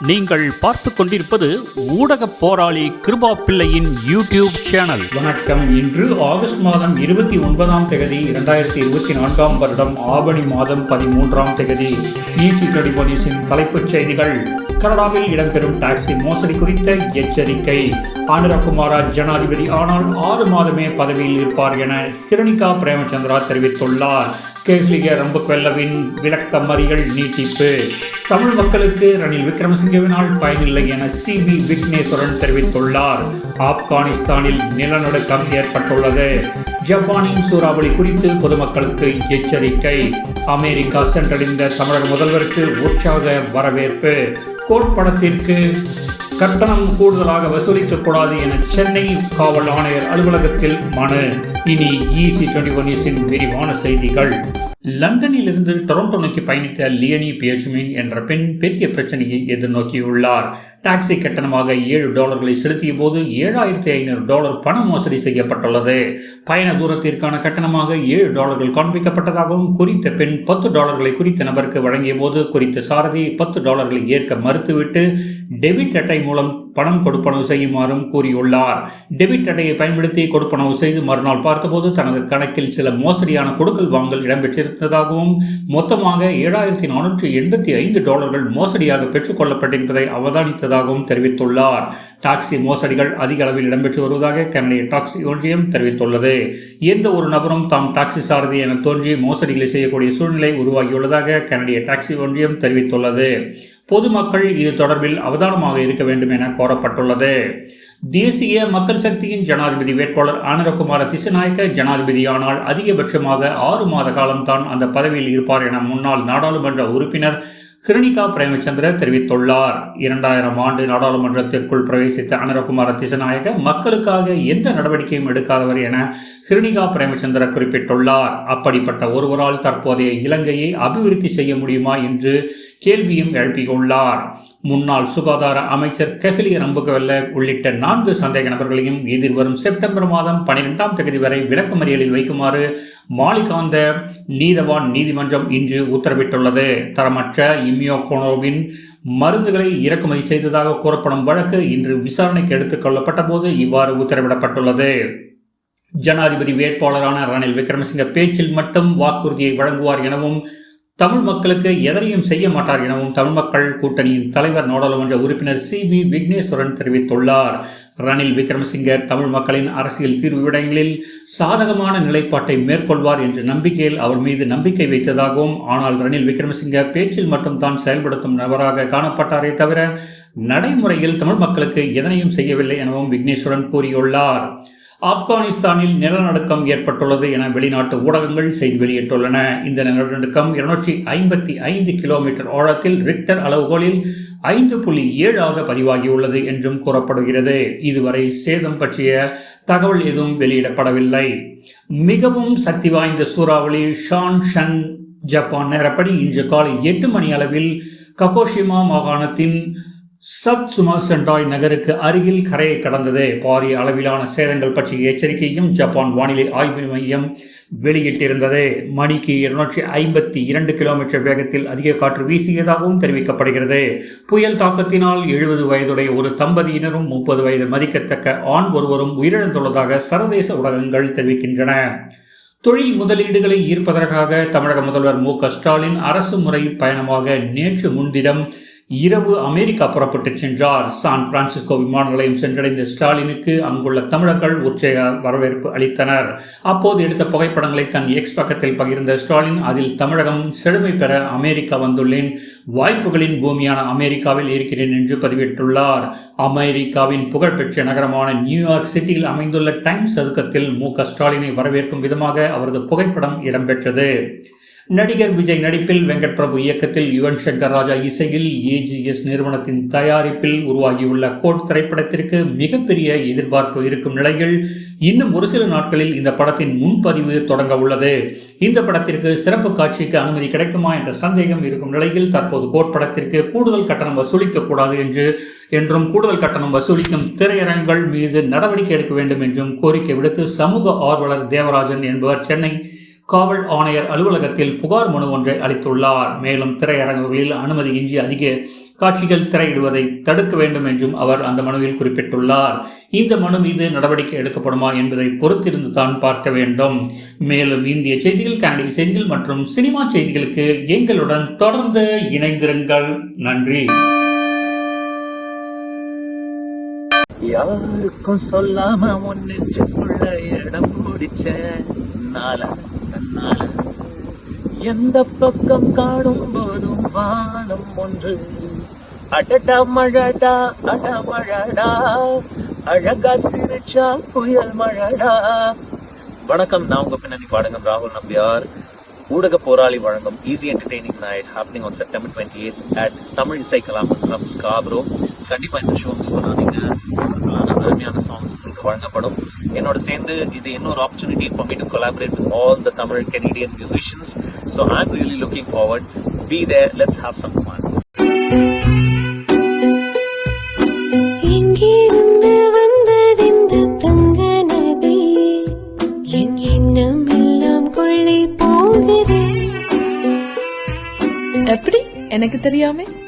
நீங்கள் பார்த்து கொண்டிருப்பது ஊடக போராளி கிருபா பிள்ளையின் யூடியூப் சேனல். வணக்கம். இன்று ஆகஸ்ட் மாதம் இருபத்தி ஒன்பதாம் தேதி இரண்டாயிரத்தி இருபத்தி நான்காம் வருடம் ஆவணி மாதம் பதிமூன்றாம் தேதி. ஈசி டெலிபோனிஸின் தலைப்புச் செய்திகள். கனடாவில் இடம்பெறும் டாக்ஸி மோசடி குறித்த எச்சரிக்கை. ஆந்திரகுமாரா ஜனாதிபதி ஆனால் ஆறு மாதமே பதவியில் இருப்பார் என ஹிரணிகா பிரேமச்சந்திரா தெரிவித்துள்ளார். கேள்விய ரம்புக்வெல்லவின் விளக்கமறிகள் நீட்டிப்பு. தமிழ் மக்களுக்கு ரணில் விக்ரமசிங்கவினால் பயனில்லை என சி வி விக்னேஸ்வரன் தெரிவித்துள்ளார். ஆப்கானிஸ்தானில் நிலநடுக்கம் ஏற்பட்டுள்ளது. ஜப்பானின் சூறாவளி குறித்து பொதுமக்களுக்கு எச்சரிக்கை. அமெரிக்கா சென்றடைந்த தமிழர் முதல்வருக்கு உற்சாக வரவேற்பு. கோட்படத்திற்கு கட்டணம் கூடுதலாக வசூலிக்கக்கூடாது என சென்னை காவல் ஆணையர் அலுவலகத்தில் மனு. இனி இசி டுவெண்டி ஒன் விரிவான செய்திகள். லண்டனில் இருந்து டொரண்டோ நோக்கி பயணித்த லியனி பியச்சுமின் என்ற பெண் பெரிய பிரச்சனையை எதிர்நோக்கியுள்ளார். டாக்ஸி கட்டணமாக ஏழு டாலர்களை செலுத்திய போது ஏழாயிரத்தி ஐநூறு டாலர் பண மோசடி செய்யப்பட்டுள்ளது. பயண தூரத்திற்கான கட்டணமாக ஏழு டாலர்கள் காண்பிக்கப்பட்டதாகவும் குறித்த பெண் பத்து டாலர்களை குறித்த நபருக்கு வழங்கிய போது குறித்த சாரதி பத்து டாலர்களை ஏற்க மறுத்துவிட்டு டெபிட் அட்டை மூலம் பணம் கொடுப்பனவு செய்யுமாறும் கூறியுள்ளார். டெபிட் அட்டையை பயன்படுத்தி கொடுப்பனவு செய்து மறுநாள் பார்த்தபோது தனது கணக்கில் சில மோசடியான கொடுக்கல் வாங்கல் இடம்பெற்றிருந்ததாகவும் மொத்தமாக ஏழாயிரத்தி நானூற்றி எண்பத்தி ஐந்து டாலர்கள் மோசடியாக பெற்றுக்கொள்ளப்பட்டிருப்பதை அவதானித்ததாகவும் தெரிவித்துள்ளார். டாக்ஸி மோசடிகள் அதிக அளவில் இடம்பெற்று வருவதாக கனடிய டாக்ஸி ஒன்றியம் தெரிவித்துள்ளது. எந்த ஒரு நபரும் தாம் டாக்ஸி சாரதி என தோன்றி மோசடிகளை செய்யக்கூடிய சூழ்நிலை உருவாகியுள்ளதாக கனடிய டாக்ஸி ஒன்றியம் தெரிவித்துள்ளது. பொதுமக்கள் இது தொடர்பில் அவதானமாக இருக்க வேண்டும் என கோரப்பட்டுள்ளது. தேசிய மக்கள் சக்தியின் ஜனாதிபதி வேட்பாளர் ஆனரகுமார திசநாயக்க ஜனாதிபதியானால் அதிகபட்சமாக ஆறு மாத காலம்தான் அந்த பதவியில் இருப்பார் என முன்னாள் நாடாளுமன்ற உறுப்பினர் கிருணிகா பிரேமச்சந்திர தெரிவித்துள்ளார். இரண்டாயிரம் ஆண்டு நாடாளுமன்றத்திற்குள் பிரவேசித்த அனரகுமார திசநாயக மக்களுக்காக எந்த நடவடிக்கையும் எடுக்காதவர் என கிருணிகா பிரேமச்சந்திர குறிப்பிட்டுள்ளார். அப்படிப்பட்ட ஒருவரால் தற்போதைய இலங்கையை அபிவிருத்தி செய்ய முடியுமா என்று கேள்வியும் எழுப்பியுள்ளார் முன்னாள் சுகாதார அமைச்சர் கெஹலிய நம்புகவல்ல உள்ளிட்ட நான்கு சந்தேக நபர்களையும் எதிர்வரும் செப்டம்பர் மாதம் பனிரெண்டாம் தேதி வரை விளக்கமறியலில் வைக்குமாறு மாலிகாந்த நீதவான் நீதிமன்றம் இன்று உத்தரவிட்டுள்ளது. தரமற்ற இம்யோகோனோவின் மருந்துகளை இறக்குமதி செய்ததாக கூறப்படும் வழக்கு இன்று விசாரணைக்கு எடுத்துக் கொள்ளப்பட்ட போது இவ்வாறு உத்தரவிடப்பட்டுள்ளது. ஜனாதிபதி வேட்பாளரான ரணில் விக்ரமசிங்க பேச்சில் மட்டும் வாக்குறுதியை வழங்குவார் எனவும் தமிழ் மக்களுக்கு எதனையும் செய்ய மாட்டார் எனவும் தமிழ் மக்கள் கூட்டணியின் தலைவர் நாடாளுமன்ற உறுப்பினர் சி வி விக்னேஸ்வரன் தெரிவித்துள்ளார். ரணில் விக்ரமசிங்கர் தமிழ் மக்களின் அரசியல் தீர்வு விடயங்களில் சாதகமான நிலைப்பாட்டை மேற்கொள்வார் என்ற நம்பிக்கையில் அவர் மீது நம்பிக்கை வைத்ததாகவும் ஆனால் ரணில் விக்ரமசிங்க பேச்சில் மட்டும் தான் செயல்படுத்தும் நபராக காணப்பட்டாரே தவிர நடைமுறையில் தமிழ் மக்களுக்கு எதனையும் செய்யவில்லை எனவும் விக்னேஸ்வரன் கூறியுள்ளார். ஆப்கானிஸ்தானில் நிலநடுக்கம் ஏற்பட்டுள்ளது என வெளிநாட்டு ஊடகங்கள் செய்தி வெளியிட்டுள்ளன. இந்த நிலநடுக்கம் இருநூற்றி ஐம்பத்தி ஐந்து கிலோமீட்டர் ஆழத்தில் ரிக்டர் அளவுகோலில் ஐந்து புள்ளி ஏழாக பதிவாகியுள்ளது என்றும் கூறப்படுகிறது. இதுவரை சேதம் பற்றிய தகவல் எதுவும் வெளியிடப்படவில்லை. மிகவும் சக்தி வாய்ந்த சூறாவளி ஷான் ஷன் ஜப்பான் நேரப்படி இன்று காலை எட்டு மணி அளவில் ககோஷிமா மாகாணத்தின் சத் சுமாசென்டாய் நகருக்கு அருகில் கரையை கடந்தது. பாரிய அளவிலான சேதங்கள் பற்றிய எச்சரிக்கையும் ஜப்பான் வானிலை ஆய்வு மையம் வெளியிட்டிருந்தது. மணிக்கு இருநூற்றி ஐம்பத்தி இரண்டு கிலோமீட்டர் வேகத்தில் அதிக காற்று வீசியதாகவும் தெரிவிக்கப்படுகிறது. புயல் தாக்கத்தினால் எழுபது வயதுடைய ஒரு தம்பதியினரும் முப்பது வயது மதிக்கத்தக்க ஆண் ஒருவரும் உயிரிழந்துள்ளதாக சர்வதேச ஊடகங்கள் தெரிவிக்கின்றன. தொழில் முதலீடுகளை ஈர்ப்பதற்காக தமிழக முதல்வர் மு க ஸ்டாலின் அரசு முறை பயணமாக நேற்று முன்தினம் இரவு அமெரிக்கா புறப்பட்டு சென்றார். சான் பிரான்சிஸ்கோ விமான நிலையம் சென்றடைந்த ஸ்டாலினுக்கு அங்குள்ள தமிழர்கள் உற்சாக வரவேற்பு அளித்தனர். அப்போது எடுத்த புகைப்படங்களை தன் எக்ஸ் பக்கத்தில் பகிர்ந்த ஸ்டாலின் அதில் தமிழகம் செழுமை பெற அமெரிக்கா வந்துள்ளேன். வாய்ப்புகளின் பூமியான அமெரிக்காவில் இருக்கிறேன் என்று பதிவிட்டுள்ளார். அமெரிக்காவின் புகழ்பெற்ற நகரமான நியூயார்க் சிட்டியில் அமைந்துள்ள டைம்ஸ் சதுக்கத்தில் மு க ஸ்டாலினை வரவேற்கும் விதமாக அவரது புகைப்படம் இடம்பெற்றது. நடிகர் விஜய் நடிப்பில் வெங்கட் பிரபு இயக்கத்தில் யுவன் சங்கர் ராஜா இசையில் ஏஜிஎஸ் நிறுவனத்தின் தயாரிப்பில் உருவாகியுள்ள கோட் திரைப்படத்திற்கு மிகப்பெரிய எதிர்பார்ப்பு இருக்கும் நிலையில் இன்னும் ஒரு சில நாட்களில் இந்த படத்தின் முன்பதிவு தொடங்க உள்ளது. இந்த படத்திற்கு சிறப்பு காட்சிக்கு அனுமதி கிடைக்குமா என்ற சந்தேகம் இருக்கும் நிலையில் தற்போது கோட் படத்திற்கு கூடுதல் கட்டணம் வசூலிக்க கூடாது என்று என்றும் கூடுதல் கட்டணம் வசூலிக்கும் திரையரங்குகள் மீது நடவடிக்கை எடுக்க வேண்டும் என்றும் கோரிக்கை விடுத்து சமூக ஆர்வலர் தேவராஜன் என்பவர் சென்னை காவல் ஆணையர் அலுவலகத்தில் புகார் மனு ஒன்றை அளித்துள்ளார். மேலும் திரையரங்குகளில் அனுமதியின்றி அதிக காட்சிகள் திரையிடுவதை தடுக்க வேண்டும் என்றும் அவர் அந்த மனுவில் குறிப்பிட்டுள்ளார். இந்த மனு மீது நடவடிக்கை எடுக்கப்படுமா என்பதை பொறுத்திருந்து தான் பார்க்க வேண்டும். மேலும் இந்திய செய்திகள் கனடிய செய்திகள் மற்றும் சினிமா செய்திகளுக்கு எங்களுடன் தொடர்ந்து இணைந்திருங்கள். நன்றி. யாருக்கும் சொல்லாம ஒன்னு இடம் முடிச்ச நாளா. தன்னால எந்த பக்கம் காணும் போதும் வானம் ஒன்று. அடடா மழடா அட மழடா. அழகா சிரிச்சா புயல் மழடா. வணக்கம் நான் உங்க பின்னணி பாடகம் ராகுல் நம்பியார். ஊடக போராளி வழங்கும் easy entertaining night happening on September twenty eight at Tamil இசை கலாமன்றம் ஸ்காப்ரோ கண்டிப்பா இந்த ஷோ மிஸ் பண்ணாதீங்க. wonderful-ஆன அருமையான சாங்ஸ் உங்களுக்கு வழங்கப்படும். என்னோட சேர்ந்து இது இன்னொரு opportunity for me to collaborate with all the Tamil Canadian musicians so I am really looking forward be there let's have some fun எப்படி? எனக்கு தெரியாம.